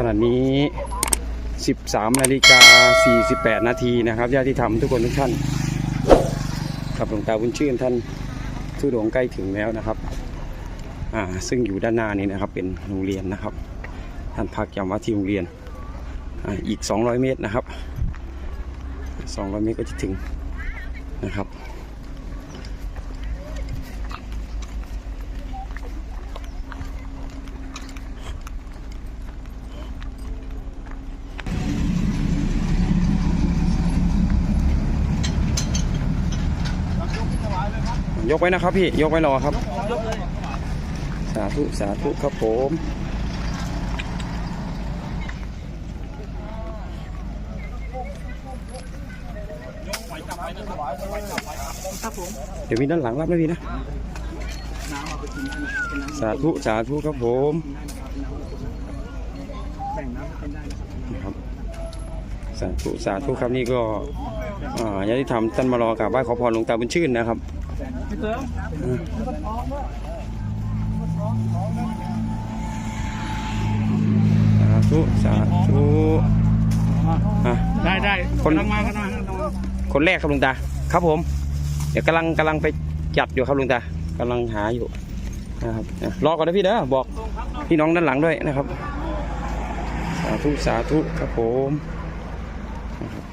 ขณะนี้ 13 นาฬิกา 48 นาทีนะครับญาติธรรมทุกคนทุกท่านกับหลวงตาบุญชื่นท่านทุดงค์ใกล้ถึงแล้วนะครับอ่าซึ่งอยู่ด้านหน้านี้นะครับเป็นโรงเรียนนะครับ ท่านพักจำวัดที่โรงเรียนอาอีก 200 เมตรนะครับ 200 เมตรก็จะถึงนะครับ ยกไว้นะครับพี่ ยกไว้รอครับ สาธุสาธุครับผมเดี๋ยวมีด้านหลังรับนะพี่นะ สาธุสาธุครับผมครับสาธุสาธุครับนี่ก็อ่าญาติธรรมท่านมารอกราบไหว้ขอพรหลวงตาบุญชื่นนะครับ สาธุสาธุได้ได้คนมากันคนแรกครับลุงตา ครับผม เดี๋ยวกำลังกำลังไปจัดอยู่ครับลุงตากำลังหาอยู่นะครับรอก่อนนะพี่เด้อบอกพี่น้องด้านหลังด้วยนะครับ สาธุสาธุครับผมนะครับ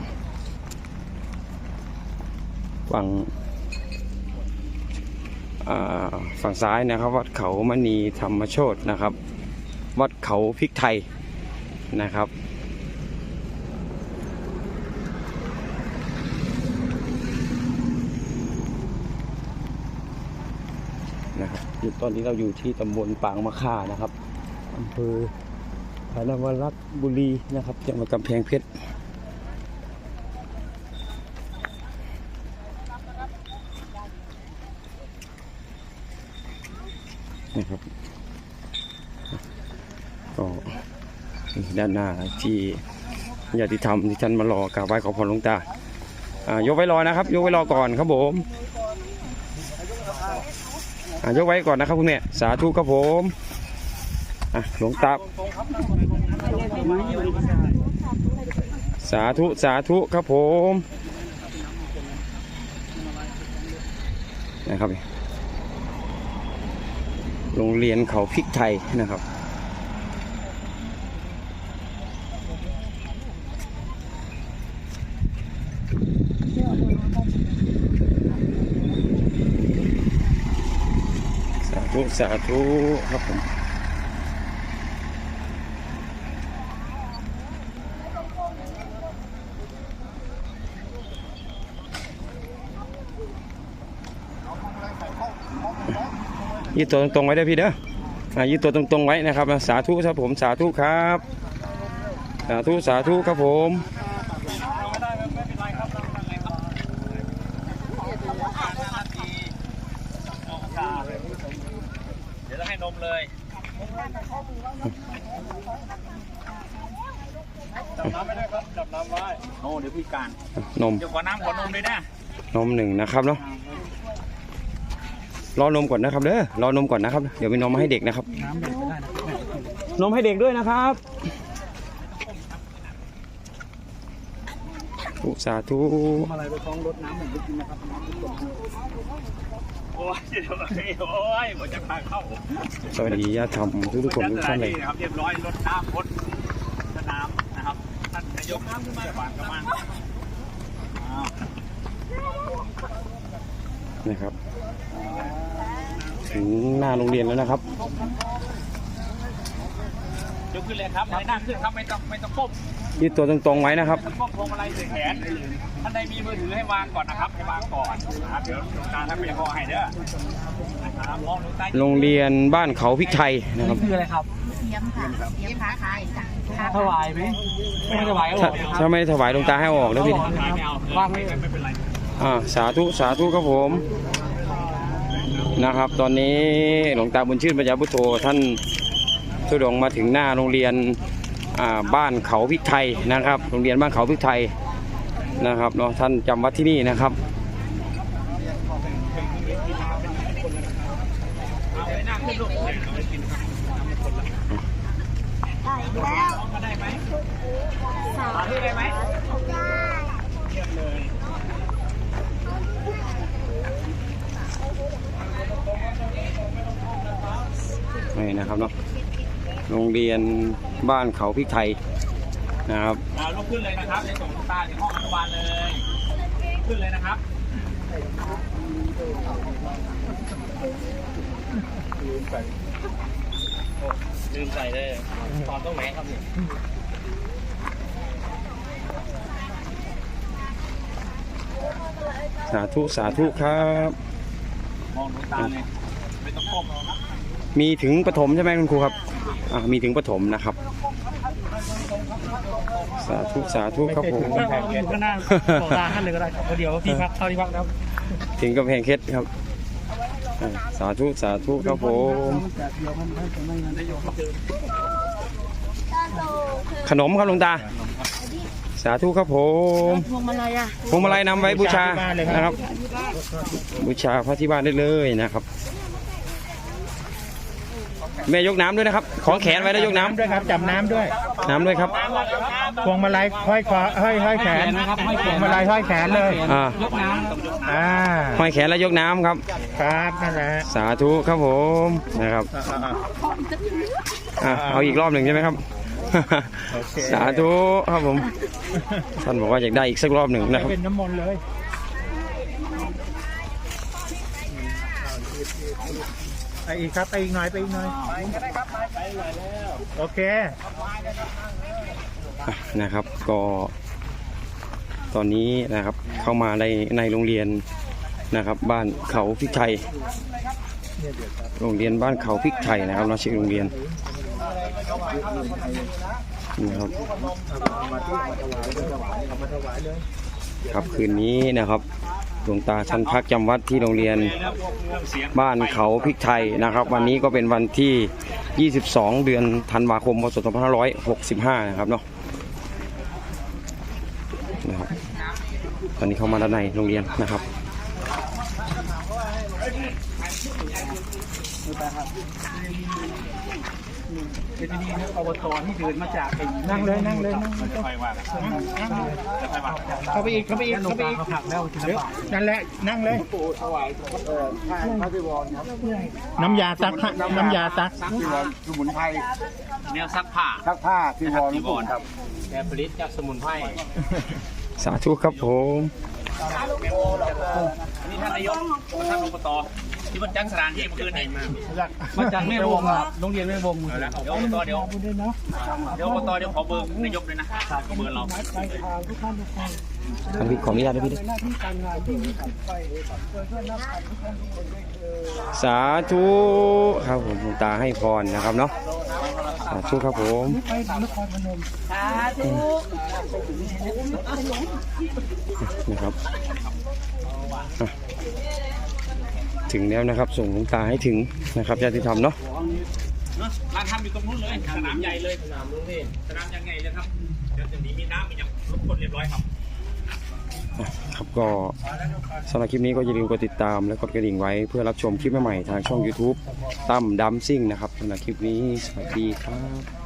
ฝั่ง ฝั่งซ้ายนะครับ วัดเขามณีธรรมโชตนะครับ วัดเขาพริกไทยนะครับนะครับอยู่ตอนนี้เราอยู่ที่ตำบลปางมะค่านะครับอำเภอพานวรัตนบุรีนะครับจังหวัดกำแพงเพชร นะครับก็ด้านหน้าที่ญาติธรรมที่ท่านมารอกราบไหว้ขอพรหลวงตาอ่ายกไว้รอนะครับ ยกไว้รอก่อนครับผมอะยกไว้ก่อนนะครับคุณแม่สาธุครับผมอะหลวงตาสาธุสาธุครับผมนะครับ โรงเรียนเขาพริกไทยนะครับ สาธุ สาธุ ครับผม ยืดตัวตรงๆไว้ได้อพี่เด้ออ่ายืดตัวตรงๆไว้นะครับสาธุครับผมสาธุครับ สาธุสาธุครับผมเดี๋ยวจะให้นมเลยจับน้ำไม่ได้ครับจับน้ำไว้โอ้เดี๋ยวพี่การนมเดี๋ยวขอน้ำขอนมเลยนะนมหนึ่งนะครับเนาะ รอนมก่อนนะครับเด้อรอนมก่อนนะครับ เดี๋ยวมีนมมาให้เด็กนะครับนมให้เด็กด้วยนะครับอุสาธุอะไรไปท้องรถน้ำหนึ่งไปกินนะครับน้ำทุกคนโอ้ยเดี๋ยโอ้ยผมจะพาเข้าสวัสดีญาติธรรมทุกทุกคนทุกท่านเลยนะครับเรียบร้อยรถน้ำพ้นสนามนะครับท่านนายกน้ำขึ้นมาบางกระมังอ้านะครับ ถึงหน้าโรงเรียนแล้วนะครับยกขึ้นเลยครับไม่นั่งขึ้นครับไม่ต้องไม่ต้องก้มยืดตัวตรงๆไว้นะครับก้มพวงมาลัยใส่แขนท่านใดมีมือถือให้วางก่อนนะครับให้วางก่อนนะครับเดี๋ยวหลวงตาท่านเป็นพอให้เด้อนะครับมองหลวงตาโรงเรียนบ้านเขาพริกไทยนะครับคืออะไรครับเทียมค่ะเทียมค้าขายจ้ะค้าถวายไหมไม่ถวายก็บถ้าอกถ้าไม่ถวายหลวงตาให้เอาออกนะพี่ไม่เอาวางไม่ไม่เป็นไรอ่าสาธุสาธุครับผม นะครับ ตอนนี้หลวงตาบุญชื่นปัญญาพุทโธท่านทุดงมาถึงหน้าโรงเรียนบ้านเขาพิกไทยนะครับ โรงเรียนบ้านเขาพิกไทยนะครับเนาะท่านจำวัดที่นี่นะครับไปนั่งขึ้นลูกได้แล้วสาธุได้ไหมเยี่ยมเลย นี่นะครับเนาะโรงเรียนบ้านเขาพริกไทยนะครับอ่าลุกขึ้นเลยนะครับในส่งตาถึงห้องอนุบาลเลย ขึ้นเลยนะครับลืมใส่เลยตอนต้องไหนครับเนี่ยสาธุ สาธุครับ มองดวงตาเลยไม่ต้องก้ม มีถึงปฐมใช่ไหมคุณครูครับอ่ามีถึงปฐมนะครับ สาธุสาธุครับผมอยู่ข้างหน้าบอกลาท่านเลยก็ได้ครับเพราะเดี๋ยวพี่พักเข้าที่พักแล้วถึงกำแพงเพชรครับอ่าสาธุสาธุครับผมขนมครับหลวงตา สาธุครับผมพวงมาลัยอะพวงมาลัยนำไว้บูชานะครับ บูชาพระที่บ้านได้เลยนะครับ แม่ยกน้ำด้วยนะครับ ของแขนไว้แล้วยกน้ำด้วยครับจับน้ำด้วยน้ำด้วยครับ พวงมาลัยห้อยคอห้อยห้อยแขนพวงมาลัยห้อยแขนเลยอ่าอ่าห้อยแขนแล้วยกน้ำครับ ครับนั่นแหละสาธุครับผมนะครับ อ่าอ่า อะเอาอีกรอบหนึ่งใช่ไหมครับ โอเคสาธุครับผม ท่านบอกว่าอยากได้อีกสักรอบหนึ่งนะครับ เป็นน้ำมนต์เลย ไปอีกครับ ไปอีกหน่อย ไปอีกหน่อยโอเคอะนะครับ ก็ ตอนนี้นะครับ เข้ามาในในโรงเรียนนะครับ บ้านเขาพริกไทย โรงเรียนบ้านเขาพริกไทยนะครับเราชื่อโรงเรียนนะครับครับคืนนี้นะครับ หลวงตาชั้นพักจำวัดที่โรงเรียนบ้านเขาพริกไทยนะครับ วันนี้ก็เป็นวันที่ 22 เดือนธันวาคมพศ2565 นะครับเนาะนะครับตอนนี้เข้ามาด้านในโรงเรียนนะครับ เป็นที่นี่นะอบตที่เดินมาจากไอ้นั่งเลยนั่งเลยนั่งเลยค่อยว่ากันจะค่อยว่าเข้าไปอีกเข้าไปอีกเข้าไปอีกผักแล้วเดี๋ยวนั่นแหละนั่งเลยน้ำยาซักน้ำยาซักสมุนไพรแนวซักผ้าซักผ้าที่วอนที่บอลครับแกผลิตจากสมุนไพรสาธุครับผม อันนี้ท่านนายกท่านอบตที่มันจังสถานที่เมื่อคืนนี้มามาจากแม่วงโรงเรียนแม่วงเอาเดี๋ยวอบตเดี๋ยวเดี๋ยวอบตเดี๋ยวขอเบอร์นายกเลยนะขอเบอร์เราทานพี่ขออนุญาตด้วยพี่ด้วยสาธุครับผมหลวงตาให้พรนะครับเนาะ สาธุครับผมนครับอะถึงแล้วนะครับ ส่งหลวงตาให้ถึงนะครับญาติธรรมเนาะร้านทำอยู่ตรงนู้นเลยสนามใหญ่เลยสนามนู้นนี่สนามยังไงเลยครับเดี๋ยวจะมีมีน้ำมีอย่างรบกคนเรียบร้อยครับ ครับก็สำหรับคลิปนี้ก็อย่าลืมกดติดตามและกดกระดิ่งไว้เพื่อรับชมคลิปใหม่ๆทางช่อง YouTube ตั้มดัมซิ่งนะครับสำหรับคลิปนี้สวัสดีครับ